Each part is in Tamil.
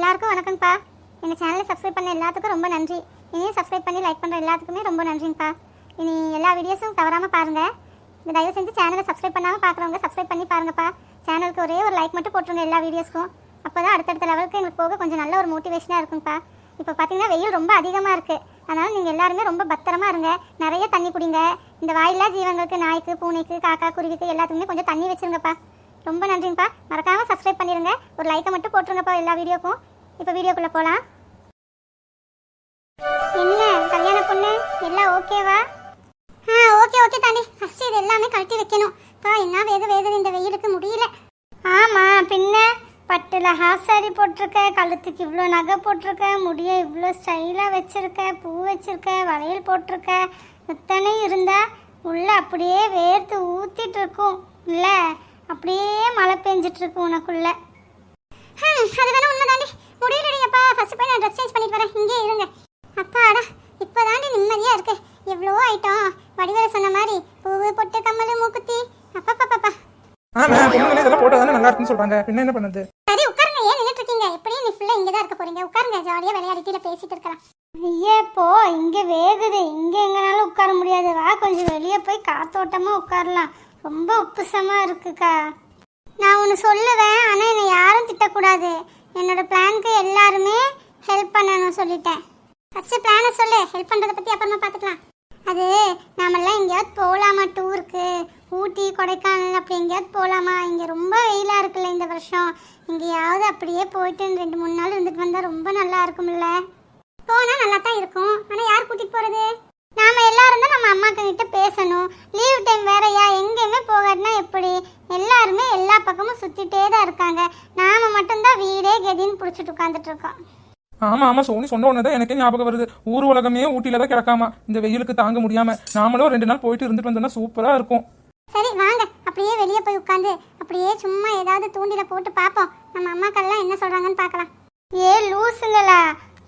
எல்லாருக்கும் வணக்கம்ப்பா. எங்கள் சேனலை சப்ஸ்கிரைப் பண்ண எல்லாத்துக்கும் ரொம்ப நன்றி. இனியும் சப்ஸ்கிரைப் பண்ணி லைக் பண்ணுற எல்லாத்துக்குமே ரொம்ப நன்றிங்கப்பா. இனி எல்லா வீடியோஸும் தவறாமல் பாருங்கள் இந்த தயவு செஞ்சு சேனலை சப்ஸ்கிரைப் பண்ணாமல் பார்க்குறவங்க சப்ஸ்கிரைப் பண்ணி பாருங்கப்பா. சேனலுக்கு ஒரே ஒரு லைக் மட்டும் போட்டுருங்க எல்லா வீடியோஸ்க்கும் அப்போ தான் அடுத்தடுத்த லெவலுக்கு எங்களுக்கு போக கொஞ்சம் நல்ல ஒரு மோட்டிவேஷனாக இருக்கும்ப்பா இப்போ பார்த்தீங்கன்னா வெயில் ரொம்ப அதிகமாக இருக்குது அதனால் நீங்கள் எல்லாருமே ரொம்ப பத்திரமா இருங்க. நிறைய தண்ணி குடிங்க. இந்த வாயிலா ஜீவங்களுக்கு நாய்க்கு பூனைக்கு காக்கா குருவிக்கு எல்லாத்துக்குமே கொஞ்சம் தண்ணி வச்சிருங்கப்பா. ரொம்ப நன்றிங்கப்பா. மறக்காமல் சப்ஸ்கிரைப் பண்ணிடுங்க ஒரு லைக்கை மட்டும் போட்டுருங்கப்பா எல்லா வீடியோக்கும் இப்போ வீடியோக்குள்ளே போகலாம் என்ன கல்யாண பொண்ணு? எல்லாம் ஓகேவா? ஆ ஓகே ஓகே தாண்டி. ஃபர்ஸ்ட் இது எல்லாமே கழட்டி வைக்கணும். பா என்ன வேக வேகுது இந்த வெயிலுக்கு முடியல. ஆமா பின்ன பட்டுல ஹாஃப் சாரி போட்டிருக்க கழுத்துக்கு இவ்வளோ நகை போட்டிருக்க முடிய இவ்வளோ ஸ்டைலாக வச்சிருக்க பூ வச்சிருக்க வளையல் போட்டிருக்க இத்தனை இருந்தா உள்ள அப்படியே வேர்த்து ஊத்திட்டு இருக்கும். இல்லை அப்படியே மழை பெஞ்சிட்டு இருக்கும் உனக்குள்ள. ஹம், அது வேணா உண்மைதாண்டி. அப்பா ஃபர்ஸ்ட் போய் நான் ட்ரெஸ் சேஞ்ச் பண்ணிட்டு வரேன். இங்கே இருங்க. அப்பாடா இப்போதாண்டி நிம்மதியா இருக்கு. எவ்வளோ ஐட்டம் வடிவேல சொன்ன மாதிரி பூவு பொட்டு கம்மல் மூக்குத்தி. அப்பா பாப்பா ஆமா பொண்ணுங்களே இதெல்லாம் போட்டா தானே நல்லா இருக்குன்னு சொல்றாங்க. பின்ன என்ன பண்ணுது? சரி உட்காருங்க. ஏன் நின்னுட்டு இருக்கீங்க? எப்படியும் நீ ஃபுல்லா இங்க தான் இருக்க போறீங்க. உட்காருங்க. ஜாலியா விளையாடிட்டு பேசிட்டு இருக்கலாம். ஐயே போ இங்க வேகுது. இங்க எங்கனாலும் உட்கார முடியாது. வா கொஞ்சம் வெளியே போய் காத்தோட்டமா உட்காரலாம். ரொம்ப உப்புசமா இருக்குக்கா. நான் ஒன்று சொல்லுவேன் ஆனால் என்னை யாரும் திட்டக்கூடாது. என்னோட பிளானுக்கு எல்லாருமே ஹெல்ப் பண்ணணும் சொல்லிட்டேன். ஃபஸ்ட்டு பிளானை சொல்லு ஹெல்ப் பண்ணுறதை பற்றி அப்புறமா பார்த்துக்கலாம் அது நாமெல்லாம் எங்கேயாவது போகலாமா டூருக்கு ஊட்டி கொடைக்கானல் அப்படி எங்கேயாவது போகலாமா இங்கே ரொம்ப வெயிலாக இருக்குல்ல இந்த வருஷம். எங்கேயாவது அப்படியே போயிட்டு ரெண்டு மூணு நாள் இருந்துட்டு வந்தால் ரொம்ப நல்லா இருக்கும்ல. போனால் நல்லா தான் இருக்கும். ஆனால் யார் கூட்டிகிட்டு போகிறது நாம எல்லாரும் தான் நம்ம அம்மா கிட்ட பேசணும். லீவ் டைம் வேறயா? எங்கேயுமே போகாட்டினா எப்படி? எல்லாருமே எல்லா பக்கமும் சுத்திட்டே தான் இருக்காங்க. நாம மட்டும்தான் வீடே கெதின்னு பிடிச்சிட்டு உட்காந்துட்டு இருக்கோம். ஆமா ஆமா சோனி சொன்ன உடனே தான் எனக்கே ஞாபகம் வருது. ஊர் உலகமே ஊட்டியில தான் கிடக்காமா? இந்த வெயிலுக்கு தாங்க முடியாம. நாமளும் ரெண்டு நாள் போயிட்டு இருந்துட்டு வந்தோம்னா சூப்பரா இருக்கும். சரி வாங்க. அப்படியே வெளியே போய் உட்காந்து அப்படியே சும்மா ஏதாவது தூண்டில போட்டு பார்ப்போம். நம்ம அம்மாக்கள்லாம் என்ன சொல்றாங்கன்னு பார்க்கலாம். ஏ லூசுங்களா?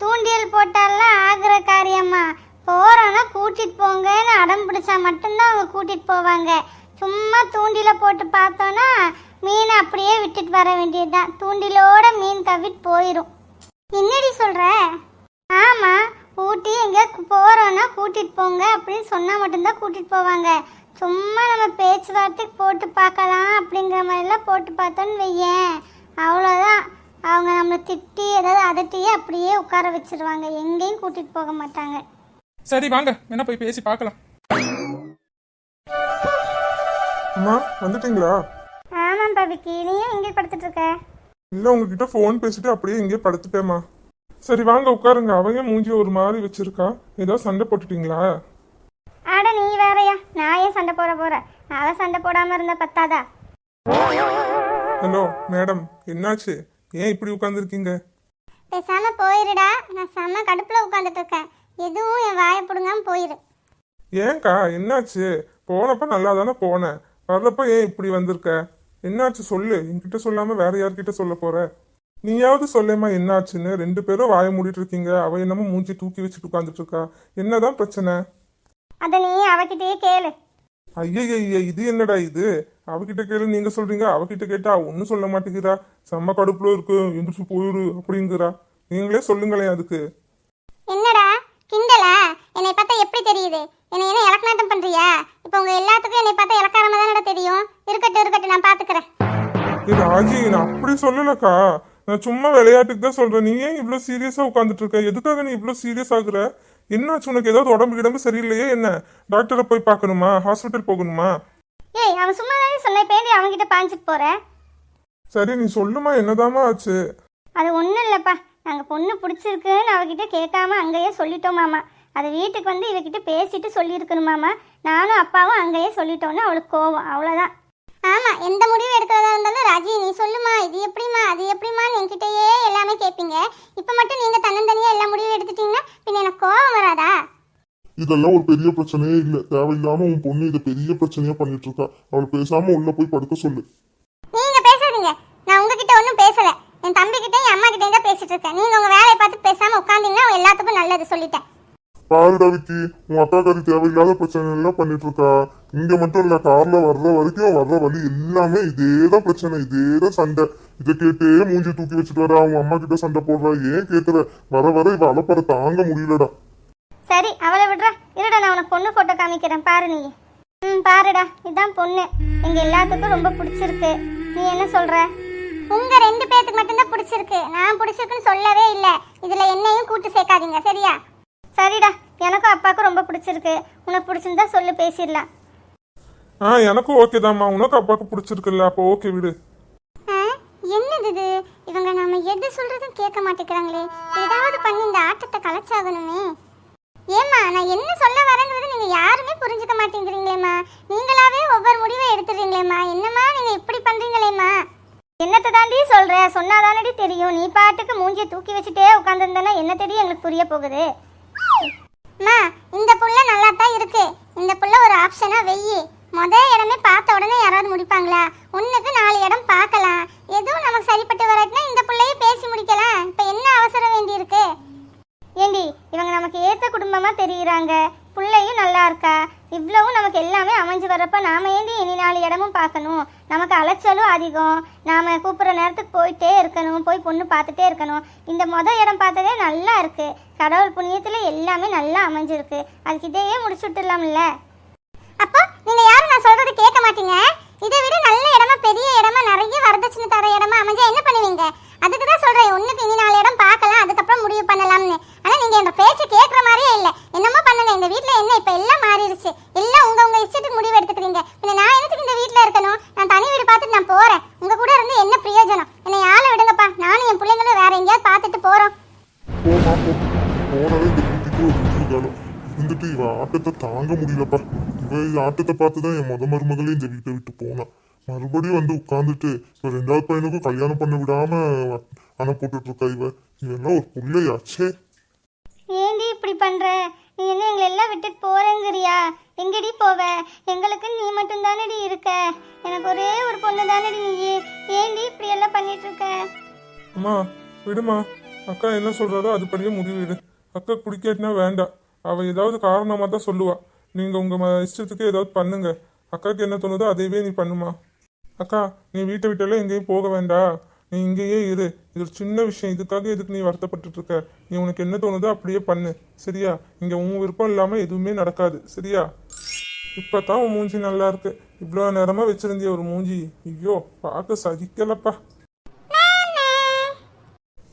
தூண்டியல் போட்டாலாம் ஆகுற காரியமா போறோன்னா கூட்டிட்டு போங்கன்னு அடம் பிடிச்சா மட்டும்தான் அவங்க கூட்டிட்டு போவாங்க. சும்மா தூண்டில போட்டு பார்த்தோன்னா மீனை அப்படியே விட்டுட்டு வர வேண்டியதுதான். தூண்டிலோட மீன் கவிட்டு போயிடும் என்னடி சொல்ற? ஆமா ஊட்டி எங்க போறோம்னா கூட்டிட்டு போங்க அப்படின்னு சொன்னா மட்டும்தான் கூட்டிட்டு போவாங்க. சும்மா நம்ம பேச்சுவார்த்தைக்கு போட்டு பார்க்கலாம் அப்படிங்கிற மாதிரிலாம் போட்டு பார்த்தோன்னு வையேன். அவ்வளோதான் அவங்க நம்மளை திட்டி ஏதாவது அதட்டியே அப்படியே உட்கார வச்சிருவாங்க. எங்கேயும் கூட்டிட்டு போக மாட்டாங்க. சரி வாங்க. என்ன போய் பேசி பார்க்கலாம். அம்மா வந்துட்டீங்களா? ஆமாம் பபிக்கு நீயும் எங்கே படுத்துட்டு இருக்க இல்ல உங்ககிட்ட ஃபோன் பேசிட்டு அப்படியே இங்கே படுத்துட்டேம்மா. சரி வாங்க உட்காருங்க. அவங்க மூஞ்சி ஒரு மாதிரி வச்சிருக்கா? ஏதோ சண்டை போட்டுட்டீங்களா? அட நீ வேறயா? நான் ஏன் சண்டை போட போறேன் அவ சண்டை போடாம இருந்த பத்தாதா? ஹலோ மேடம் என்னாச்சு? ஏன் இப்படி உட்காந்துருக்கீங்க பேசாம போயிருடா. நான் செம்ம கடுப்புல உட்காந்துட்டு இருக்கேன் எதுவும் என் வாயை பிடுங்காம போயிரு. ஏன்க்கா என்னாச்சு? போனப்ப நல்லா தானே போனேன் வர்றப்ப ஏன் இப்படி வந்திருக்க? என்னாச்சு சொல்லு. என்கிட்ட சொல்லாம வேற யார்கிட்ட சொல்ல போற? நீயாவது சொல்லேம்மா என்னாச்சுன்னு. ரெண்டு பேரும் வாயை மூடிட்டு இருக்கீங்க. அவ என்னமோ மூஞ்சி தூக்கி வச்சுட்டு உட்காந்துட்டு இருக்கா என்னதான் பிரச்சனை? அதை நீ அவகிட்டயே கேளு. ஐயய்ய இது என்னடா இது? அவகிட்ட கேளு நீங்க சொல்றீங்க. அவகிட்ட கேட்டா ஒன்னும் சொல்ல மாட்டேங்கிறா. செம்ம கடுப்புல இருக்கு. எந்திரிச்சு போயிரு அப்படிங்கிறா. நீங்களே சொல்லுங்களேன் அதுக்கு. என்னடா கிண்டலா? என்னை பார்த்தா எப்படி தெரியுது? என்னை என்ன இலக்கணாட்டம் பண்றியா? இப்போ உங்க எல்லாத்துக்கும் என்னை பார்த்தா இலக்காரமா தானடா தெரியும்? இருக்கட்டும் இருக்கட்டும் நான் பாத்துக்கிறேன். ஏ ராஜி நான் அப்படி சொல்லலக்கா. நான் சும்மா விளையாட்டுக்கு தான் சொல்றேன். நீ ஏன் இவ்வளவு சீரியஸா உட்காந்துட்டு இருக்க எதுக்காக நீ இவ்வளவு சீரியஸ் ஆகுற? என்னாச்சு உனக்கு? ஏதாவது உடம்பு கிடம்பு சரியில்லையே என்ன? டாக்டரை போய் பார்க்கணுமா? ஹாஸ்பிட்டல் போகணுமா? ஏய் அவன் சும்மா தானே சொன்ன பேண்டி அவன்கிட்ட பாஞ்சிட்டு போறேன் சரி நீ சொல்லுமா. என்னதாம்மா ஆச்சு? அது ஒன்றும் இல்லைப்பா. நாங்கள் பொண்ணு பிடிச்சிருக்குன்னு அவகிட்ட கேட்காம அங்கேயே சொல்லிட்டோமாமா அது வீட்டுக்கு வந்து இவகிட்ட பேசிட்டு சொல்லியிருக்கணுமாமா நானும் அப்பாவும் அங்கேயே சொல்லிட்டோன்னு அவளுக்கு கோவம். அவ்வளோதான் ஆமாம் எந்த முடிவு எடுக்கிறதா இருந்தாலும் ராஜி நீ சொல்லுமா. இது எப்படிமா அது எப்படிமான்னு என்கிட்டயே எல்லாமே கேட்பீங்க. இப்போ மட்டும் நீங்கள் தன்னந்தனியாக எல்லா முடிவும் எடுத்துட்டீங்கன்னா பின்ன எனக்கு கோவம் வராதா? இதெல்லாம் ஒரு பெரிய பிரச்சனையே இல்ல. தேவையில்லாம உன் பொண்ணு இதை பெரிய பிரச்சனையா பண்ணிட்டு இருக்கா. அவளை பேசாம உள்ள போய் படுக்க சொல்லு நீங்கள் பேசாதீங்க நான் உங்ககிட்ட ஒன்றும் பேசலை என் தம்பிக்கிட்டே என் அம்மா கிட்டே தான் பேசிட்டு இருக்கேன் நீங்கள் உங்கள் வேலையை பார்த்து பேசாமல் உட்காந்தீங்கன்னா எல்லாத்துக்கும் நல்லது சொல்லிட்டேன். பாருடா விக்கி உன் அக்கா கறி தேவையில்லாத பிரச்சனை எல்லாம் பண்ணிட்டு இருக்கா இங்க மட்டும் இல்ல கார்ல வர்ற வரைக்கும் வர்ற வழி எல்லாமே இதேதான் பிரச்சனை இதேதான் சண்டை. இதை கேட்டே மூஞ்சி தூக்கி வச்சுட்டு வர அவங்க அம்மா கிட்ட சண்டை போடுறா ஏன் கேக்குற? வர வர இவ அலப்பற தாங்க முடியலடா. சரி அவளை விடுறா. இருடா நான் உனக்கு பொண்ணு போட்டோ காமிக்கிறேன். பாரு நீ. ம் பாருடா. இதான் பொண்ணு. எங்க எல்லாத்துக்கும் ரொம்ப பிடிச்சிருக்கு. நீ என்ன சொல்ற? உங்க ரெண்டு பேத்துக்கு மட்டும்தான் பிடிச்சிருக்கு. நான் பிடிச்சிருக்குன்னு சொல்லவே இல்ல. இதுல என்னையும் கூட்டு சேர்க்காதீங்க சரியா? சரிடா எனக்கும் அப்பாவுக்கும் ரொம்ப பிடிச்சிருக்கு. உனக்கு பிடிச்சிருந்தா சொல்லு பேசிடலாம். ஆ எனக்கும் ஓகே தாம்மா உனக்கு அப்பாவுக்கு பிடிச்சிருக்குல்ல அப்போ ஓகே விடு. என்னது இது? இவங்க நாம எது சொல்றதும் கேட்க மாட்டேங்கிறாங்களே. ஏதாவது பண்ணி இந்த ஆட்டத்தை கலைச்சாகணுமே. ஏம்மா நான் என்ன சொல்ல வரேங்கிறது நீங்க யாருமே புரிஞ்சுக்க மாட்டேங்கிறீங்களேம்மா. நீங்களாவே ஒவ்வொரு முடிவை எடுத்துடுறீங்களேம்மா. என்னம்மா நீங்க இப்படி பண்றீங்களேம்மா? என்னத்தை தாண்டி சொல்ற? சொன்னாதானடி தெரியும். நீ பாட்டுக்கு மூஞ்சியை தூக்கி வச்சுட்டே உட்காந்துருந்தனா என்ன தெரியும் எங்களுக்கு புரிய போகுது? அம்மா இந்த புள்ள நல்லா தான் இருக்கு. இந்த புள்ள ஒரு ஆப்ஷனா வெயி முத இடமே பார்த்த உடனே யாராவது முடிப்பாங்களா? ஒண்ணுக்கு நாலு இடம் பார்க்கலாம். எதுவும் நமக்கு சரிப்பட்டு வராட்டினா இந்த புள்ளையே பேசி முடிக்கலாம். இப்போ என்ன அவசரம் வேண்டி இருக்கு? ஏண்டி இவங்க நமக்கு ஏத்த குடும்பமா தெரியுறாங்க. பிள்ளையும் நல்லா இருக்கா? இவ்வளவும் நமக்கு எல்லாமே அமைஞ்சு வர்றப்ப நாம ஏந்தி இனி நாலு இடமும் பார்க்கணும்? நமக்கு அலைச்சலும் அதிகம். நாம கூப்பிட்ற நேரத்துக்கு போயிட்டே இருக்கணும். போய் பொண்ணு பார்த்துட்டே இருக்கணும். இந்த மொதல் இடம் பார்த்ததே நல்லா இருக்கு. கடவுள் புண்ணியத்துல எல்லாமே நல்லா அமைஞ்சிருக்கு. அதுக்கு இதையே முடிச்சு விட்டுலாம்ல அப்போ நீங்க யாரும் நான் சொல்றது கேட்க மாட்டீங்க. இதை விட நல்ல தாங்க முடியலப்பா. இவ ஆட்டத்தை பார்த்துதான் என் முத மருமகளே இந்த வீட்டை விட்டு போனா. மறுபடியும் வந்து உட்காந்துட்டு இப்ப ரெண்டாவது பையனுக்கும் கல்யாணம் பண்ண விடாம அணை போட்டுட்டு இருக்கா இவ. இவெல்லாம் ஒரு பிள்ளையாச்சே ஏண்டி இப்படி பண்ற? நீ என்ன எங்களை எல்லாம் விட்டுட்டு போறேங்கிறியா? எங்கடி போவ? எங்களுக்கு நீ மட்டும் தானடி இருக்க? எனக்கு ஒரே ஒரு பொண்ணு தானடி நீ. ஏண்டி இப்படி எல்லாம் பண்ணிட்டு இருக்க அம்மா விடுமா. அக்கா என்ன சொல்றாரோ அதுபடியே முடிவு எடு. அக்கா பிடிக்காட்டினா வேண்டாம் அவ ஏதாவது காரணமா தான் சொல்லுவா. நீங்கள் உங்கள் ம- இஷ்டத்துக்கு ஏதாவது பண்ணுங்க. அக்காவுக்கு என்ன தோணுதோ அதையவே நீ பண்ணுமா? அக்கா நீ வீட்டை விட்டெல்லாம் எங்கேயும் போக வேண்டாம் நீ இங்கேயே இரு. இது ஒரு சின்ன விஷயம். இதுக்காக எதுக்கு நீ வருத்தப்பட்டுட்டு இருக்க நீ உனக்கு என்ன தோணுதோ அப்படியே பண்ணு. சரியா? இங்கே உன் விருப்பம் இல்லாமல் எதுவுமே நடக்காது. சரியா? இப்போ தான் உன் மூஞ்சி நல்லா இருக்கு. இவ்வளோ நேரமாக வச்சிருந்திய ஒரு மூஞ்சி. ஐயோ பார்க்க சகிக்கலப்பா.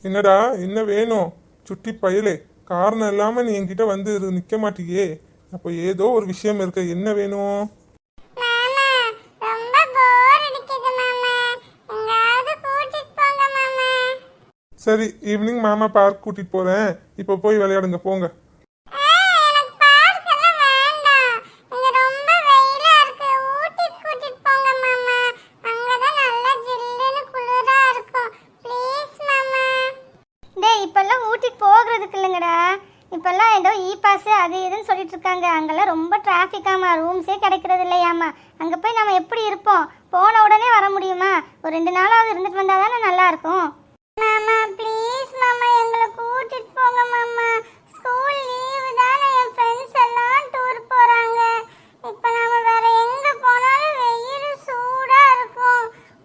என்னடா என்ன வேணும்? சுட்டி பயலே. காரணம் இல்லாமல் நீ என்கிட்ட வந்து நிற்க மாட்டியே. அப்போ ஏதோ ஒரு விஷயம் இருக்கு. என்ன வேணும்? சரி ஈவினிங் மாமா பார்க் கூட்டிட்டு போறேன். இப்போ போய் விளையாடுங்க போங்க. இருக்காங்க அங்கெல்லாம் ரொம்ப டிராஃபிக்காமா ரூம்ஸே கிடைக்கிறது இல்லையாமா? அங்கே போய் நம்ம எப்படி இருப்போம்? போன உடனே வர முடியுமா? ஒரு ரெண்டு நாளாவது இருந்துட்டு வந்தால் தானே நல்லா இருக்கும் மாமா ப்ளீஸ் மாமா எங்களை கூட்டிட்டு போங்க மாமா ஸ்கூல் லீவு தானே என் ஃப்ரெண்ட்ஸ் எல்லாம் டூர் போறாங்க இப்போ நாம வேற எங்க போனாலும் வெயில் சூடா இருக்கும்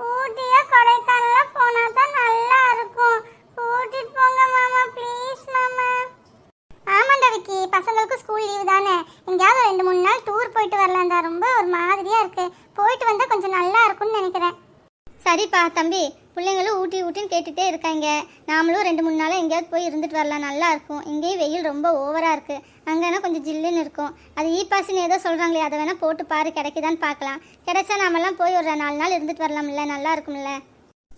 ஊட்டியா கொடைக்கானலா போனா தான் நல்லா இருக்கும் கூட்டிட்டு போங்க மாமா ப்ளீஸ் மாமா ஆமாண்டா விக்கி பசங்களுக்கும் ஸ்கூல் லீவு தானே எங்கேயாவது ரெண்டு மூணு நாள் டூர் போயிட்டு வரலாம் தான் ரொம்ப ஒரு மாதிரியா இருக்கு போயிட்டு வந்தா கொஞ்சம் நல்லா இருக்கும்னு நினைக்கிறேன் சரிப்பா தம்பி பிள்ளைங்களும் ஊட்டி ஊட்டின்னு கேட்டுட்டே இருக்காங்க நாமளும் ரெண்டு மூணு நாளாக எங்கேயாவது போய் இருந்துட்டு வரலாம். நல்லா இருக்கும். இங்கேயும் வெயில் ரொம்ப ஓவராக இருக்குது அங்கேனா கொஞ்சம் ஜில்லுன்னு இருக்கும். அது இ பாஸ்ன்னு ஏதோ சொல்கிறாங்களே அதை வேணால் போட்டு பாரு கிடைக்குதான்னு பார்க்கலாம். கிடைச்சா நாமெல்லாம் போய் ஒரு நாலு நாள் இருந்துட்டு வரலாம்ல நல்லா இருக்கும்ல?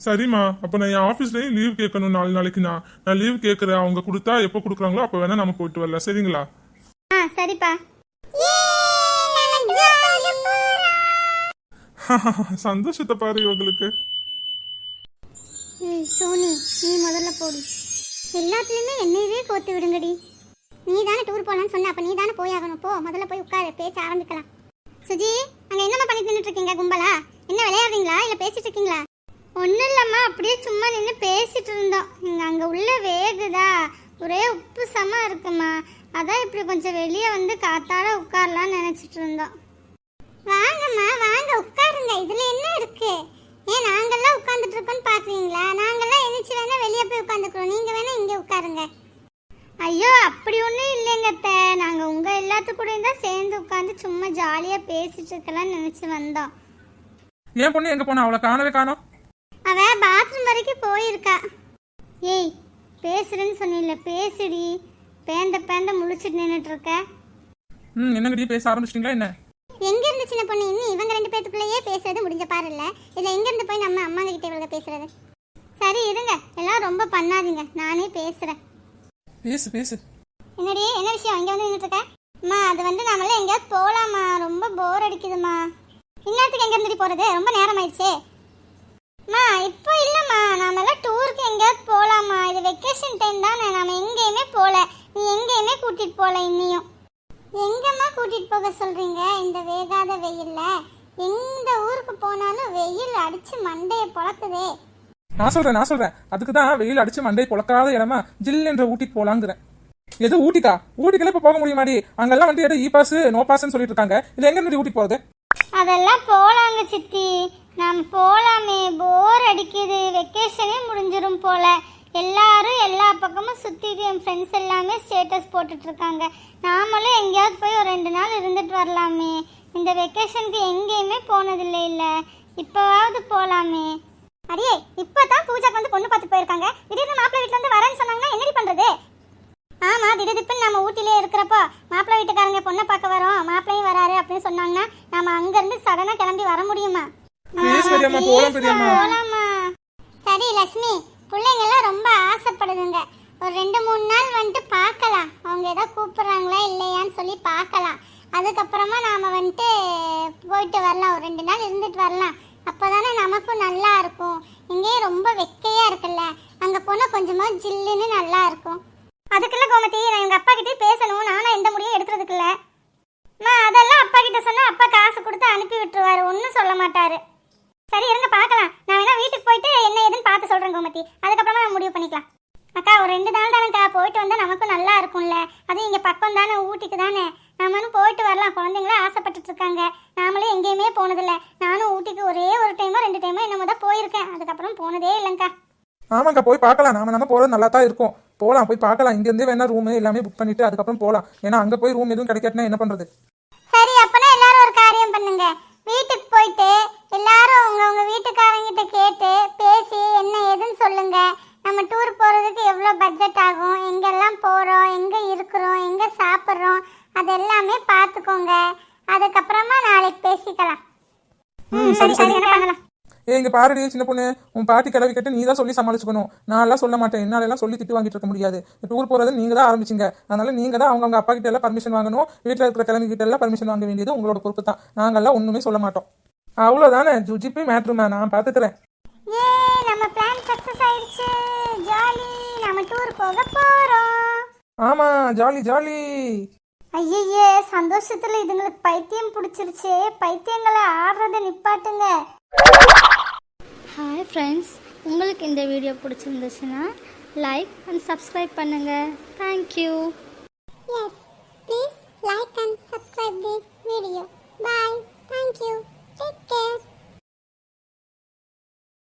சரிம்மா. அப்போ நான் என் ஆஃபீஸ்லயும் லீவ் கேட்கணும் நாலு நாளைக்கு நான். நான் லீவ் கேட்குறேன். அவங்க கொடுத்தா எப்போ கொடுக்குறாங்களோ அப்போ வேணா நம்ம போயிட்டு வரலாம். சரிங்களா? ஆ சரிப்பா. சந்தோஷத்தை பாரு இவங்களுக்கு. ஏய் சோனி நீ முதல்ல போடு. எல்லாத்துலேயுமே என்னையவே கோத்து விடுங்கடி. நீ தானே டூர் போகலான்னு சொன்ன அப்போ நீ தானே போய் ஆகணும் போ முதல்ல போய் உட்காரு பேச்ச ஆரம்பிக்கலாம். சுஜி அங்கே என்னம்மா பண்ணிட்டு நின்றுட்டு இருக்கீங்க கும்பலா? என்ன விளையாடுறீங்களா? இல்லை பேசிட்டு இருக்கீங்களா ஒன்றும் இல்லைம்மா அப்படியே சும்மா நின்று பேசிட்டு இருந்தோம் இங்கே அங்கே உள்ள வேகுதா? ஒரே உப்புசமாக இருக்குமா? அதான் இப்படி கொஞ்சம் வெளியே வந்து காத்தாட உட்காரலாம்னு நினைச்சிட்டு இருந்தோம் வாங்கம்மா வாங்க உட்காருங்க இதுல என்ன இருக்கு ஏன் நாங்கெல்லாம் உட்கார்ந்துட்டு இருக்கோம்னு பாக்குறீங்களா நாங்கெல்லாம் எந்திரிச்சு வேணா வெளியே போய் உட்காந்துக்கிறோம் நீங்க வேணா இங்க உட்காருங்க ஐயோ அப்படி ஒன்றும் இல்லைங்க அத்தை நாங்கள் உங்கள் எல்லாத்து கூடயும் தான் சேர்ந்து உட்காந்து சும்மா ஜாலியாக பேசிட்டு இருக்கலாம்னு நினச்சி வந்தோம் என் பொண்ணு எங்க போனா? அவளை காணவே காணோம். அவ பாத்ரூம் வரைக்கும் போயிருக்கா. ஏய் பேசுறேன்னு சொன்னில பேசுடி. பேந்த பேந்த முழிச்சிட்டு நின்றுட்டு இருக்க. ம் என்னங்கடி பேச ஆரம்பிச்சிட்டீங்களா என்ன? எங்க இருந்து சின்ன பொண்ணு? இன்னும் இவங்க ரெண்டு பேத்துக்குள்ளேயே பேசுறது முடிஞ்ச பாரு இல்ல இதுல எங்க இருந்து போய் நம்ம அம்மா கிட்ட இவங்க பேசுறது? சரி இருங்க. எல்லாம் ரொம்ப பண்ணாதீங்க. நானே பேசுறேன். பேசு பேசு. என்னடி? என்ன விஷயம்? இங்க வந்து நின்றுட்டு இருக்க? அம்மா அது வந்து நாமெல்லாம் எங்கேயாவது போலாமா ரொம்ப போர் அடிக்குதுமா இந்நேரத்துக்கு எங்கே இருந்துட்டு போகிறது ரொம்ப நேரம் ஆயிடுச்சே அம்மா இப்போ இல்லைம்மா. நாமெல்லாம் டூருக்கு எங்கேயாவது போகலாம்மா இது வெக்கேஷன் டைம் தானே. நாம் எங்கேயுமே போகல நீ எங்கேயுமே கூட்டிகிட்டு போகல இன்னியும். எங்கம்மா கூட்டிகிட்டு போக சொல்கிறீங்க இந்த வேகாத வெயில்ல. எந்த ஊருக்கு போனாலும் வெயில் அடித்து மண்டையை பொழக்குதே. நான் சொல்கிறேன் நான் சொல்கிறேன் அதுக்கு தான் வெயில் அடித்து மண்டையை பொழக்காத இடமா ஜில் என்ற ஊட்டிக்கு போகலாங்கிறேன் எது ஊட்டிக்கா? ஊட்டிக்கெல்லாம் இப்போ போக முடியுமாடி? அங்கெல்லாம் வந்து எது இ பாஸ் நோ பாஸ்ன்னு சொல்லிட்டு இருக்காங்க. இது எங்கேருந்து ஊட்டிக்கு போகிறது அதெல்லாம் போகலாங்க சித்தி. நாம் போகலாமே போர் அடிக்குது. வெக்கேஷனே முடிஞ்சிடும் போல. எல்லாரும் எல்லா பக்கமும் சுற்றிட்டு என் ஃப்ரெண்ட்ஸ் எல்லாமே ஸ்டேட்டஸ் போட்டுட்ருக்காங்க. நாமளும் எங்கேயாவது போய் ஒரு ரெண்டு நாள் இருந்துட்டு வரலாமே. இந்த வெக்கேஷனுக்கு எங்கேயுமே போனதில்லை இல்லை. இப்போவாவது போகலாமே அடியே இப்பதான் பூஜாக்கு வந்து பொண்ணு பார்த்து போயிருக்காங்க. திடீர்னு மாப்பிள்ளை வீட்டில் வந்து வரேன்னு சொன்னாங்கன்னா என்னடி பண்ணுறது ஆமாம் திடீர்னு நம்ம ஊட்டிலே இருக்கிறப்போ மாப்பிள்ளை வீட்டுக்காரங்க பொண்ணை பார்க்க வரோம். நாம அங்க இருந்து சடனா கிளம்பி வர முடியுமா? Please பெரியம்மா, போலாம் பெரியம்மா. போலாமா சரி லட்சுமி பிள்ளைங்க எல்லாம் ரொம்ப ஆசைப்படுதுங்க. ஒரு ரெண்டு மூணு நாள் வந்துட்டு பார்க்கலாம். அவங்க ஏதோ கூப்பிடுறாங்களா இல்லையான்னு சொல்லி பார்க்கலாம். அதுக்கப்புறமா நாம வந்துட்டு போயிட்டு வரலாம். ஒரு ரெண்டு நாள் இருந்துட்டு வரலாம். அப்பதானே நமக்கும் நல்லா இருக்கும். இங்கேயே ரொம்ப வெக்கையா இருக்குல்ல. அங்க போனா கொஞ்சமா ஜில்லுன்னு நல்லா இருக்கும். அதுக்குள்ள கோமதி நான் எங்க அப்பா கிட்டே பேசணும். நானும் எந்த முடியும் எடுக்கிறதுக்கு அம்மா, அதெல்லாம் அப்பா கிட்ட சொன்னா அப்பா காசு கொடுத்து அனுப்பி விட்டுருவாரு. ஒன்றும் சொல்ல மாட்டாரு. சரி இருங்க பார்க்கலாம். நான் வேணா வீட்டுக்கு போயிட்டு என்ன ஏதுன்னு பார்த்து சொல்றேன் கோமதி. அதுக்கப்புறமா நான் முடிவு பண்ணிக்கலாம். அக்கா ஒரு ரெண்டு நாள் தானேக்கா போயிட்டு வந்தா நமக்கும் நல்லா இருக்கும்ல. அதுவும் இங்க பக்கம் தானே ஊட்டிக்கு தானே. நாமளும் போயிட்டு வரலாம். குழந்தைங்களும் ஆசைப்பட்டுட்டு இருக்காங்க. நாமளும் எங்கேயுமே போனதில்ல. நானும் ஊட்டிக்கு ஒரே ஒரு டைமோ ரெண்டு டைமோ என்னமோ தான் போயிருக்கேன். அதுக்கப்புறம் போனதே இல்லைங்க்கா ஆமாங்க போய் பார்க்கலாம். நாம நம்ம போறது நல்லா தான் இருக்கும். போலாம் போய் பார்க்கலாம். இங்க இருந்தே வேணா ரூம் எல்லாமே புக் பண்ணிட்டு அதுக்கப்புறம் போலாம். ஏன்னா அங்க போய் ரூம் எதுவும் கிடைக்காட்டினா என்ன பண்றது? சரி அப்பனா எல்லாரும் ஒரு காரியம் பண்ணுங்க. வீட்டுக்கு போயிட்டு எல்லாரும் உங்க உங்க வீட்டுக்காரங்கிட்ட கேட்டு பேசி என்ன ஏதுன்னு சொல்லுங்க. நம்ம டூர் போறதுக்கு எவ்வளோ பட்ஜெட் ஆகும்? எங்கெல்லாம் போறோம்? எங்க இருக்கிறோம்? எங்க சாப்பிட்றோம்? அது எல்லாமே பார்த்துக்கோங்க. அதுக்கப்புறமா நாளைக்கு பேசிக்கலாம். ம் சரி சரி. என்ன பண்ணலாம் ஏ இங்க பாருடி சின்ன பொண்ணு. உன் பாட்டி கிளவி கிட்ட நீ தான் சொல்லி சமாளிச்சுக்கணும். நான் எல்லாம் சொல்ல மாட்டேன். என்னால எல்லாம் சொல்லி திட்டு வாங்கிட்டு இருக்க முடியாது. டூர் போறது நீங்க தான் ஆரம்பிச்சீங்க. அதனால நீங்க தான் அவங்க அவங்க அப்பா கிட்ட எல்லாம் பர்மிஷன் வாங்கணும். வீட்டில் இருக்கிற கிளம்பி கிட்ட எல்லாம் பர்மிஷன் வாங்க வேண்டியது உங்களோட பொறுப்பு தான் நாங்கெல்லாம் ஒண்ணுமே சொல்ல மாட்டோம். அவ்வளவுதானே? ஜுஜிப்பி மேட்ருமா நான் பாத்துக்கிறேன். ஏ நம்ம பிளான் சக்சஸ் ஆயிடுச்சு. ஜாலி. நம்ம டூர் போக போறோம். ஆமா ஜாலி ஜாலி. ஐயையே சந்தோஷத்துல இதுங்களுக்கு பைத்தியம் பிடிச்சிருச்சு. பைத்தியங்களை ஆடுறதை நிப்பாட்டுங்க. ஹாய் ஃப்ரெண்ட்ஸ் உங்களுக்கு இந்த வீடியோ பிடிச்சிருந்துச்சுன்னா லைக் அண்ட் சப்ஸ்கிரைப் பண்ணுங்கள் thank you yes please like and subscribe the video bye thank you take care